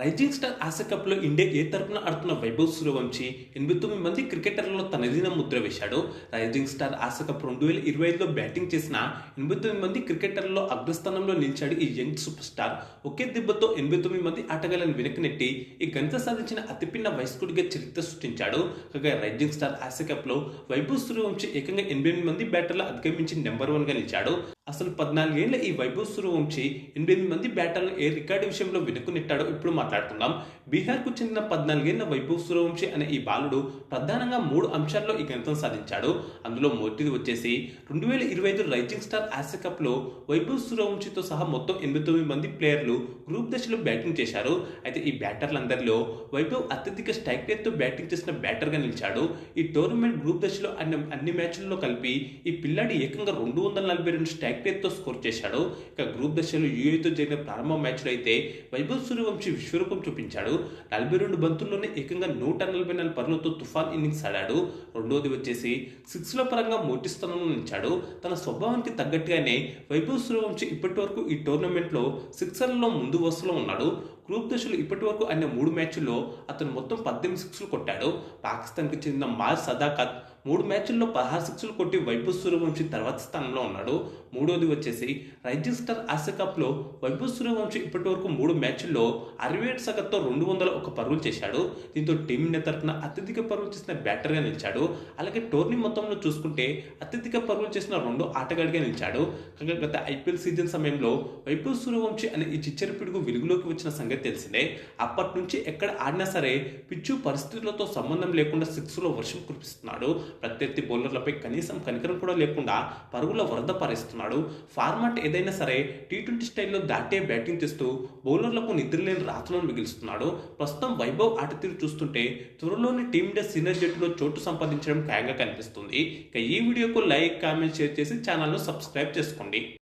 Rising star Asia కప్లో India A తరపున ఆడుతున్న వైభవ్ సూర్యవంశీ ఎనభై తొమ్మిది మంది క్రికెటర్లలో తనదిన ముద్ర వేశాడు. రైజింగ్ స్టార్ ఆసియా కప్ రెండు వేల ఇరవై ఐదులో బ్యాటింగ్ చేసిన ఎనభై తొమ్మిది మంది క్రికెటర్లలో అగ్రస్థానంలో నిలిచాడు ఈ యంగ్ సూపర్ స్టార్ ఒకే దెబ్బతో ఎనభై తొమ్మిది మంది ఆటగాళ్ళను వెనక్కినెట్టి ఈ ఘనత సాధించిన అతిపిన్న వయస్కుడిగా చరిత్ర సృష్టించాడు. కాగా రైజింగ్ స్టార్ ఆసియా కప్లో వైభవ్ సూర్యవంశీ ఏకంగా ఎనభై ఎనిమిది మంది బ్యాటర్లు అధిగమించి నెంబర్ వన్గా నిలిచాడు. అసలు పద్నాలుగేళ్ళ ఈ వైభవ్ సూర్యవంశీ ఎనిమిది మంది బ్యాటర్లను ఏ రికార్డు విషయంలో వెనుక నెట్టాడో ఇప్పుడు మాట్లాడుతున్నాం బీహార్కు చెందిన పద్నాలుగేళ్ళ వైభవ్ సూర్యవంశీ అనే ఈ బాలుడు ప్రధానంగా మూడు అంశాల్లో ఈ గణితం సాధించాడు. అందులో మొదటిది వచ్చేసి రెండు వేల ఇరవై ఐదు రైజింగ్ స్టార్ ఆసియా కప్లో వైభవ్ సూర్యవంశీతో సహా మొత్తం ఎనభై తొమ్మిది మంది ప్లేయర్లు గ్రూప్ దశలో బ్యాటింగ్ చేశారు. అయితే ఈ బ్యాటర్లందరిలో వైభవ్ అత్యధిక స్ట్రైక్ రేట్తో బ్యాటింగ్ చేసిన బ్యాటర్గా నిలిచాడు. ఈ టోర్నమెంట్ గ్రూప్ దశలో అన్ని అన్ని మ్యాచ్ల్లో కలిపి ఈ పిల్లాడి ఏకంగా రెండు వందల నలభై రెండు స్ట్రైక్ రేట్తో స్కోర్ చేశాడు. ఇక గ్రూప్ దశలో యూఏతో జరిగిన ప్రారంభ మ్యాచ్లో అయితే వైభవ్ సూర్యవంశీ విశ్వరూపం చూపించాడు. నలభై రెండు బంతుల్లోనే ఏకంగా నూట నలభై నాలుగు పరులతో తుఫాన్ ఇన్నింగ్స్ ఆడాడు. రెండోది వచ్చేసి సిక్స్ల పరంగా మొదటి స్థానంలో నిలిచాడు. తన స్వభావానికి తగ్గట్టుగానే వైభవ్ సూర్యవంశీ ఇప్పటి వరకు ఈ టోర్నమెంట్లో సిక్సర్లలో ముందు వరుసలో ఉన్నాడు. గ్రూప్ దశలో ఇప్పటి వరకు ఆయన మూడు మ్యాచ్ల్లో అతను మొత్తం పద్దెనిమిది సిక్స్లు కొట్టాడు. పాకిస్తాన్కి చెందిన మార్ సదాకత్ మూడు మ్యాచ్ల్లో పదహారు సిక్స్లు కొట్టి వైభవ్ సూర్యవంశీ తర్వాత స్థానంలో ఉన్నాడు. మూడోది వచ్చేసి రైజింగ్ స్టార్ ఆసియా కప్లో వైభవ్ సూర్యవంశీ ఇప్పటి వరకు మూడు మ్యాచ్ల్లో అరవై ఏడు సగత్తో రెండు వందల ఒక పరుగులు చేశాడు. దీంతో టీమిండియా తరఫున అత్యధిక పరుగులు చేసిన బ్యాటర్గా నిలిచాడు. అలాగే టోర్నీ మొత్తంలో చూసుకుంటే అత్యధిక పరుగులు చేసిన రెండో ఆటగాడిగా నిలిచాడు. కాగా గత ఐపీఎల్ సీజన్ సమయంలో వైభవ్ సూర్యవంశీ అనే ఈ చిచ్చరి పిడుగు వెలుగులోకి వచ్చిన సంగతి తెలిసిందే. అప్పటి నుంచి ఎక్కడ ఆడినా సరే పిచ్చు పరిస్థితులతో సంబంధం లేకుండా సిక్స్లో వర్షం కురిపిస్తున్నాడు. ప్రత్యర్థి బౌలర్లపై కనీసం కనికరం కూడా లేకుండా పరుగుల వరద పారిస్తున్నాడు. ఫార్మాట్ ఏదైనా సరే టీ ట్వంటీ స్టైల్లో దాటే బ్యాటింగ్ చేస్తూ బౌలర్లకు నిద్రలేని రాత్రులను మిగిలిస్తున్నాడు. ప్రస్తుతం వైభవ్ ఆట తీరు చూస్తుంటే త్వరలోని టీమిండియా సీనియర్ జట్టులో చోటు సంపాదించడం ఖాయంగా కనిపిస్తుంది. ఇక ఈ వీడియోకు లైక్ కామెంట్ షేర్ చేసి ఛానల్ను సబ్స్క్రైబ్ చేసుకోండి.